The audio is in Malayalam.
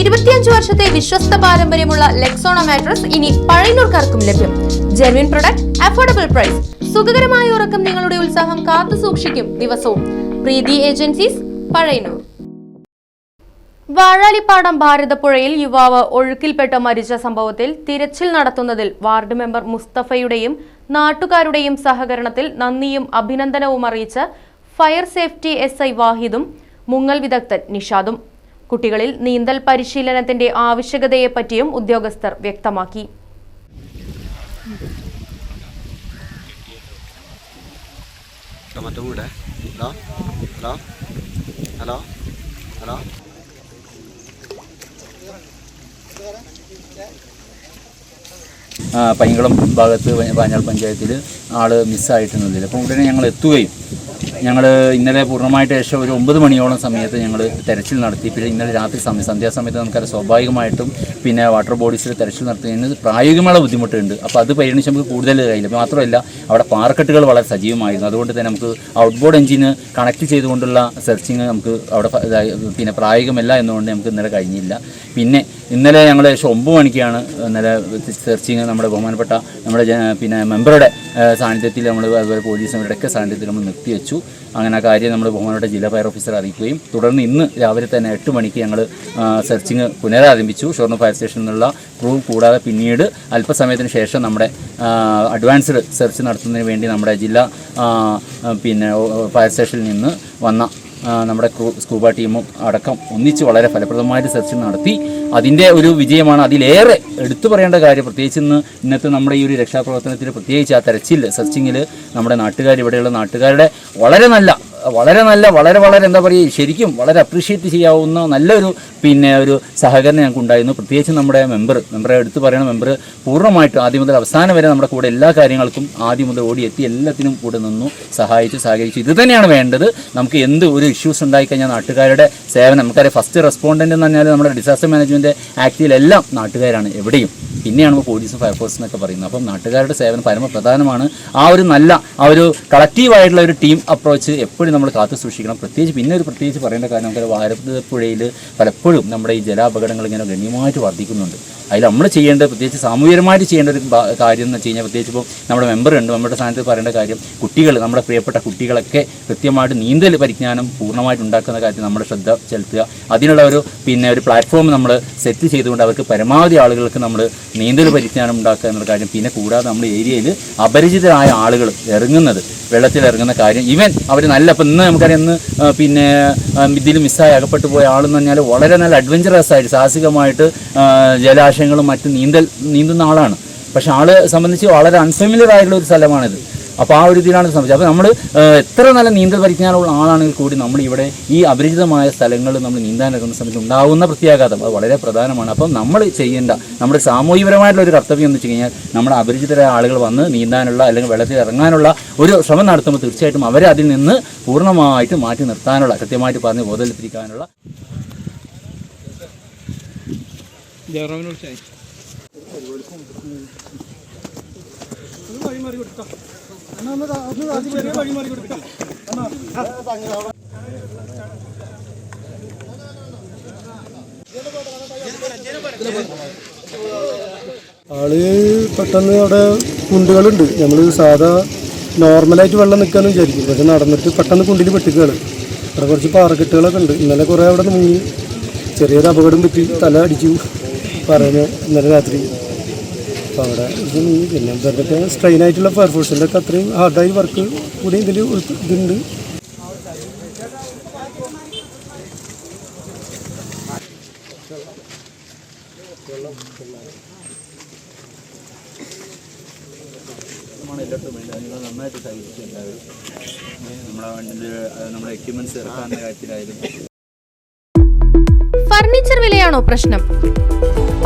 ഇരുപത്തിയഞ്ച് വർഷത്തെ വിശ്വസ്ത പാരമ്പര്യമുള്ള ലെക്സോണ മാട്രസ് ഇനി പഴയനൂർക്കാർക്കും ലഭ്യം. ജെർവിൻ പ്രൊഡക്റ്റ് അഫോർഡബിൾ പ്രൈസ് സുഖകരമായ ഉറക്കം നിങ്ങളുടെ ഉത്സാഹം കാത്തു സൂക്ഷിക്കും ദിവസവും. പ്രീതി ഏജൻസീസ് പഴയനൂർ വാഴാലിപ്പാടം ഭാരതപ്പുഴയിൽ യുവാവ് ഒഴുക്കിൽപ്പെട്ട് മരിച്ച സംഭവത്തിൽ തിരച്ചിൽ നടത്തുന്നതിൽ വാർഡ് മെമ്പർ മുസ്തഫയുടെയും നാട്ടുകാരുടെയും സഹകരണത്തിൽ നന്ദിയും അഭിനന്ദനവും അറിയിച്ച് ഫയർ സേഫ്റ്റി എസ് ഐ വാഹിദും മുങ്ങൽ വിദഗ്ധൻ നിഷാദും കുട്ടികളിൽ നീന്തൽ പരിശീലനത്തിന്റെ ആവശ്യകതയെപ്പറ്റിയും ഉദ്യോഗസ്ഥർ വ്യക്തമാക്കി. പൈങ്കുളം ഭാഗത്ത് പാഞ്ഞാൾ പഞ്ചായത്തിൽ ആൾ മിസ്സായിട്ടുണ്ടെന്നില്ല അപ്പോൾ ഉടനെ ഞങ്ങൾ എത്തുകയും ഞങ്ങൾ ഇന്നലെ പൂർണമായിട്ട് ഏകദേശം ഒരു ഒമ്പത് മണിയോളം സമയത്ത് ഞങ്ങൾ തെരച്ചിൽ നടത്തി. പിന്നെ ഇന്നലെ രാത്രി സമയം സന്ധ്യാസമയത്ത് നമുക്കത് സ്വാഭാവികമായിട്ടും പിന്നെ വാട്ടർ ബോഡീസിൽ തെരച്ചിൽ നടത്തുന്നതിന് പ്രായോഗികമായ ബുദ്ധിമുട്ടുണ്ട്. അപ്പോൾ അത് പരിഗണിച്ച് നമുക്ക് കൂടുതൽ കഴിയില്ല മാത്രമല്ല അവിടെ പാർക്കെട്ടുകൾ വളരെ സജീവമായിരുന്നു. അതുകൊണ്ട് തന്നെ നമുക്ക് ഔട്ട് ബോർഡ് എഞ്ചിന് കണക്ട് ചെയ്തുകൊണ്ടുള്ള സെർച്ചിങ് നമുക്ക് അവിടെ പിന്നെ പ്രായോഗികമല്ല എന്നുകൊണ്ട് നമുക്ക് ഇന്നലെ കഴിഞ്ഞില്ല. പിന്നെ ഇന്നലെ ഞങ്ങൾ ഏകദേശം ഒമ്പത് മണിക്കാണ് ഇന്നലെ സെർച്ചിങ് നമ്മുടെ ബഹുമാനപ്പെട്ട നമ്മുടെ പിന്നെ മെമ്പറുടെ സാന്നിധ്യത്തിൽ നമ്മൾ അതുപോലെ പോലീസ് അവരുടെയൊക്കെ സാന്നിധ്യത്തിൽ നമ്മൾ നിർത്തിവെച്ചു. അങ്ങനെ ആ കാര്യം നമ്മൾ ബഹുമാനപ്പെട്ട ജില്ലാ ഫയർ ഓഫീസർ അറിയിക്കുകയും തുടർന്ന് ഇന്ന് രാവിലെ തന്നെ എട്ട് മണിക്ക് ഞങ്ങൾ സെർച്ചിങ് പുനരാരംഭിച്ചു. ഷൊർണൂർ ഫയർ സ്റ്റേഷനിൽ നിന്നുള്ള ക്രൂ കൂടാതെ പിന്നീട് അല്പസമയത്തിന് ശേഷം നമ്മുടെ അഡ്വാൻസ്ഡ് സെർച്ച് നടത്തുന്നതിന് വേണ്ടി നമ്മുടെ ജില്ലാ പിന്നെ ഫയർ സ്റ്റേഷനിൽ നിന്ന് വന്ന നമ്മുടെ സ്കൂബ ടീമും അടക്കം ഒന്നിച്ച് വളരെ ഫലപ്രദമായിട്ട് സെർച്ച് നടത്തി. അതിന്റെ ഒരു വിജയമാണ് അതിലേറെ എടുത്തു പറയേണ്ട കാര്യം. പ്രത്യേകിച്ച് ഇന്ന് ഇന്നത്തെ നമ്മുടെ ഈ ഒരു രക്ഷാപ്രവർത്തനത്തിൽ പ്രത്യേകിച്ച് ആ തെരച്ചിൽ സെർച്ചിങ്ങിൽ നമ്മുടെ നാട്ടുകാർ ഇവിടെയുള്ള നാട്ടുകാരുടെ വളരെ നല്ല വളരെ നല്ല വളരെ വളരെ എന്താ പറയുക ശരിക്കും വളരെ അപ്രീഷിയേറ്റ് ചെയ്യാവുന്ന നല്ലൊരു പിന്നെ ഒരു സഹകരണം ഞങ്ങൾക്ക് ഉണ്ടായിരുന്നു. പ്രത്യേകിച്ച് നമ്മുടെ മെമ്പർ മെമ്പറെ എടുത്ത് പറയുന്ന മെമ്പർ പൂർണമായിട്ടും ആദ്യം മുതൽ അവസാനം വരെ നമ്മുടെ കൂടെ എല്ലാ കാര്യങ്ങൾക്കും ആദ്യം മുതൽ ഓടിയെത്തി എല്ലാത്തിനും കൂടെ നിന്നു സഹായിച്ച് സഹകരിച്ചു. ഇത് തന്നെയാണ് വേണ്ടത്. നമുക്ക് എന്ത് ഒരു ഇഷ്യൂസ് ഉണ്ടായിക്കഴിഞ്ഞാൽ നാട്ടുകാരുടെ സേവനം നമുക്കറിയാം ഫസ്റ്റ് റെസ്പോണ്ടന്റ് എന്ന് പറഞ്ഞാൽ നമ്മുടെ ഡിസാസ്റ്റർ മാനേജ്മെന്റ് ആക്ടിലെല്ലാം നാട്ടുകാരാണ് എവിടെയും. പിന്നെയാണ് നമ്മൾ പോലീസും ഫയർഫോഴ്സ് എന്നൊക്കെ പറയുന്നത്. അപ്പം നാട്ടുകാരുടെ സേവനം പരമപ്രധാനമാണ്. ആ ഒരു നല്ല ആ ഒരു കളക്റ്റീവായിട്ടുള്ള ഒരു ടീം അപ്രോച്ച് എപ്പോഴും നമ്മൾ കാത്തു സൂക്ഷിക്കണം. പ്രത്യേകിച്ച് പിന്നെ ഒരു പ്രത്യേകിച്ച് പറയേണ്ട കാര്യം നമുക്ക് ഭാരതപ്പുഴയിൽ പലപ്പോഴും നമ്മുടെ ഈ ജലാപകടങ്ങൾ ഇങ്ങനെ ഗണ്യമായിട്ട് വർദ്ധിക്കുന്നുണ്ട്. അതിൽ നമ്മൾ ചെയ്യേണ്ട പ്രത്യേകിച്ച് സാമൂഹികമായിട്ട് ചെയ്യേണ്ട ഒരു കാര്യം എന്ന് വെച്ച് കഴിഞ്ഞാൽ പ്രത്യേകിച്ച് ഇപ്പോൾ നമ്മുടെ മെമ്പർ ഉണ്ട് നമ്മുടെ സ്ഥാനത്ത് പറയേണ്ട കാര്യം കുട്ടികൾ നമ്മുടെ പ്രിയപ്പെട്ട കുട്ടികളൊക്കെ കൃത്യമായിട്ട് നീന്തൽ പരിജ്ഞാനം പൂർണമായിട്ട് ഉണ്ടാക്കുന്ന കാര്യത്തിൽ നമ്മുടെ ശ്രദ്ധ ചെലുത്തുക. അതിനുള്ള ഒരു പിന്നെ ഒരു പ്ലാറ്റ്ഫോം നമ്മൾ സെറ്റ് ചെയ്തുകൊണ്ട് അവർക്ക് പരമാവധി ആളുകൾക്ക് നമ്മൾ നീന്തൽ പരിജ്ഞാനം ഉണ്ടാക്കുക എന്നുള്ള കാര്യം പിന്നെ കൂടാതെ നമ്മുടെ ഏരിയയിൽ അപരിചിതരായ ആളുകൾ ഇറങ്ങുന്നത് വെള്ളത്തിൽ ഇറങ്ങുന്ന കാര്യം. ഈവൻ അവർ നല്ല ഇപ്പം ഇന്ന് നമുക്കറിയാം ഇന്ന് പിന്നെ ഇതിൽ മിസ്സായി അകപ്പെട്ടു പോയ ആളെന്ന് പറഞ്ഞാൽ വളരെ നല്ല അഡ്വഞ്ചറസ് ആയിട്ട് സാഹസികമായിട്ട് ആ, ജലാശയങ്ങളും മറ്റും നീന്തൽ നീന്തുന്ന ആളാണ്. പക്ഷെ ആളെ സംബന്ധിച്ച് വളരെ അൺഫെമിലിയർ ആയിട്ടുള്ള ഒരു സ്ഥലമാണിത്. അപ്പോൾ ആ ഒരു ഇതിലാണ് സംബന്ധിച്ചത്. അപ്പോൾ നമ്മൾ എത്ര നല്ല നീന്തൽ പരിജ്ഞാനമുള്ള ആളാണെങ്കിൽ കൂടി നമ്മൾ ഇവിടെ ഈ അപരിചിതമായ സ്ഥലങ്ങൾ നമ്മൾ നീന്താൻ ഇറങ്ങുന്ന സമയത്ത് ഉണ്ടാകുന്ന പ്രത്യാഘാതം അത് വളരെ പ്രധാനമാണ്. അപ്പം നമ്മൾ ചെയ്യേണ്ട നമ്മുടെ സാമൂഹികപരമായിട്ടുള്ള ഒരു കർത്തവ്യം എന്ന് വെച്ച് കഴിഞ്ഞാൽ നമ്മുടെ അപരിചിതരായ ആളുകൾ വന്ന് നീന്താനുള്ള അല്ലെങ്കിൽ വെള്ളത്തിൽ ഇറങ്ങാനുള്ള ഒരു ശ്രമം നടത്തുമ്പോൾ തീർച്ചയായിട്ടും അവരെ അതിൽ നിന്ന് പൂർണമായിട്ട് മാറ്റി നിർത്താനുള്ള കൃത്യമായിട്ട് പറഞ്ഞ് ബോധവൽപ്പിക്കാനുള്ള ആൾ പെട്ടെന്ന് അവിടെ കുണ്ടുകളുണ്ട്. നമ്മൾ സാധാ നോർമലായിട്ട് വെള്ളം നിൽക്കാന്ന് വിചാരിക്കും. പക്ഷെ നടന്നിട്ട് പെട്ടെന്ന് കുണ്ടിൽ പെട്ടിക്കുകയാണ് അവിടെ കുറച്ച് പാറക്കെട്ടുകളൊക്കെ ഉണ്ട്. ഇന്നലെ കുറേ അവിടെ മുങ്ങി. ചെറിയൊരു അപകടം പറ്റി. തല അടിച്ചു. പറയുന്നത് ഇന്നലെ രാത്രി. അപ്പോൾ അവിടെ പിന്നെ ഇവരുടെ സ്ട്രെയിൻ ആയിട്ടുള്ള ഫയർഫോഴ്സിന്റെ ഒക്കെ അത്രയും ഹാർഡായി വർക്ക് കൂടി ഇതിൽ ഇതുണ്ട്. നമ്മുടെ എക്യുപ്മെന്റ്സ് ഫർണിച്ചർ വിലയാണോ പ്രശ്നം?